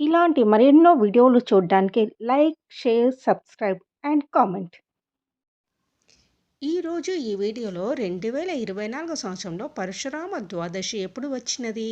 ఇలాంటి మరెన్నో వీడియోలు చూడడానికి like share subscribe and comment. ఈరోజు ఈ వీడియోలో రెండు వేల ఇరవై నాలుగు సంవత్సరంలో పరశురామ ద్వాదశి ఎప్పుడు వచ్చినది?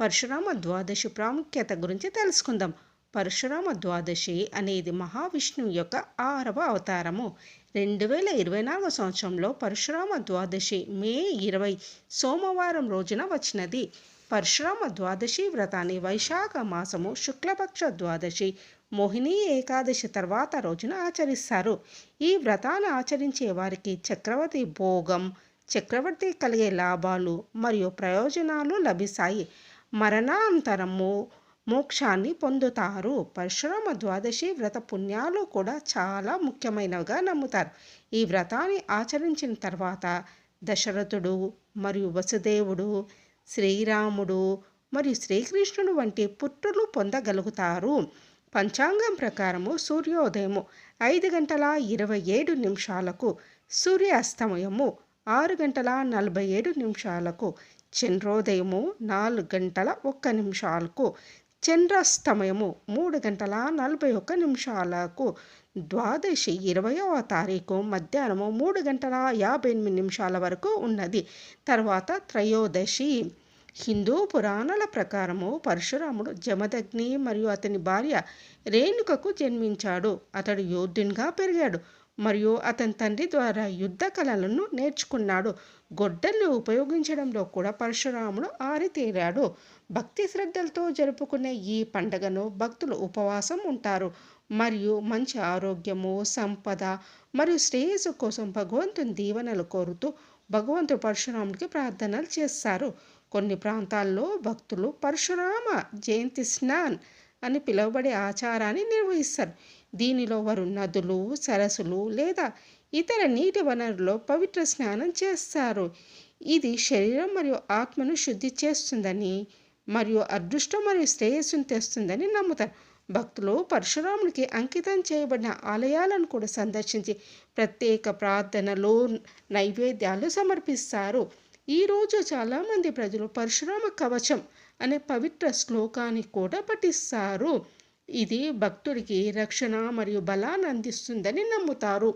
పరశురామ ద్వాదశి ప్రాముఖ్యత గురించి తెలుసుకుందాం. పరశురామ ద్వాదశి అనేది మహావిష్ణువు యొక్క ఆరవ అవతారము. రెండు వేల ఇరవై నాలుగు సంవత్సరంలో పరశురామ ద్వాదశి మే ఇరవై సోమవారం రోజున వచ్చినది. పరశురామ ద్వాదశి వ్రతాన్ని వైశాఖ మాసము శుక్లపక్ష ద్వాదశి మోహిని ఏకాదశి తర్వాత రోజున ఆచరిస్తారు. ఈ వ్రతాన్ని ఆచరించే వారికి చక్రవర్తి భోగం చక్రవర్తి కలిగే లాభాలు మరియు ప్రయోజనాలు లభిస్తాయి. మరణాంతరము మోక్షాన్ని పొందుతారు. పరశురామ ద్వాదశి వ్రత పుణ్యాలు కూడా చాలా ముఖ్యమైనవిగా నమ్ముతారు. ఈ వ్రతాన్ని ఆచరించిన తర్వాత దశరథుడు మరియు వసుదేవుడు శ్రీరాముడు మరియు శ్రీకృష్ణుడు వంటి పుత్రులు పొందగలుగుతారు. పంచాంగం ప్రకారము సూర్యోదయము ఐదు గంటల ఇరవై ఏడు నిమిషాలకు సూర్యాస్తమయము ఆరు గంటల నలభై ఏడు నిమిషాలకు చంద్రోదయము నాలుగు గంటల ఒక్క నిమిషాలకు చంద్రాస్తమయము మూడు గంటల నలభై ఒక్క నిమిషాలకు ద్వాదశి ఇరవయవ తారీఖు మధ్యాహ్నము మూడు గంటల యాభై ఎనిమిది నిమిషాల వరకు ఉన్నది. తర్వాత త్రయోదశి హిందూ పురాణాల ప్రకారము పరశురాముడు జమదగ్ని మరియు అతని భార్య రేణుకకు జన్మించాడు. అతడు యోధునిగా పెరిగాడు మరియు అతని తండ్రి ద్వారా యుద్ధ కళలను నేర్చుకున్నాడు. గొడ్డళ్ళు ఉపయోగించడంలో కూడా పరశురాముడు ఆరితేరాడు భక్తి శ్రద్ధలతో జరుపుకునే ఈ పండుగను భక్తులు ఉపవాసం ఉంటారు. మరియు మంచి ఆరోగ్యము సంపద మరియు శ్రేయస్సు కోసం భగవంతుని దీవెనలు కోరుతూ భగవంతుడు పరశురాముడికి ప్రార్థనలు చేస్తారు. కొన్ని ప్రాంతాల్లో భక్తులు పరశురామ జయంతి స్నాన్ అని పిలువబడే ఆచారాన్ని నిర్వహిస్తారు. దీనిలో వారు నదులు సరస్సులు లేదా ఇతర నీటి వనరులో పవిత్ర స్నానం చేస్తారు. ఇది శరీరం మరియు ఆత్మను శుద్ధి చేస్తుందని మరియు అదృష్టం మరియు శ్రేయస్సును తెస్తుందని నమ్ముతారు. భక్తులు పరశురామునికి అంకితం చేయబడిన ఆలయాలను కూడా సందర్శించి ప్రత్యేక ప్రార్థనలు నైవేద్యాలు సమర్పిస్తారు. ఈరోజు చాలామంది ప్రజలు పరశురామ కవచం అనే పవిత్ర శ్లోకాన్ని కూడా పఠిస్తారు. ఇది భక్తుడికి రక్షణ మరియు బలాన్ని అందిస్తుందని నమ్ముతారు.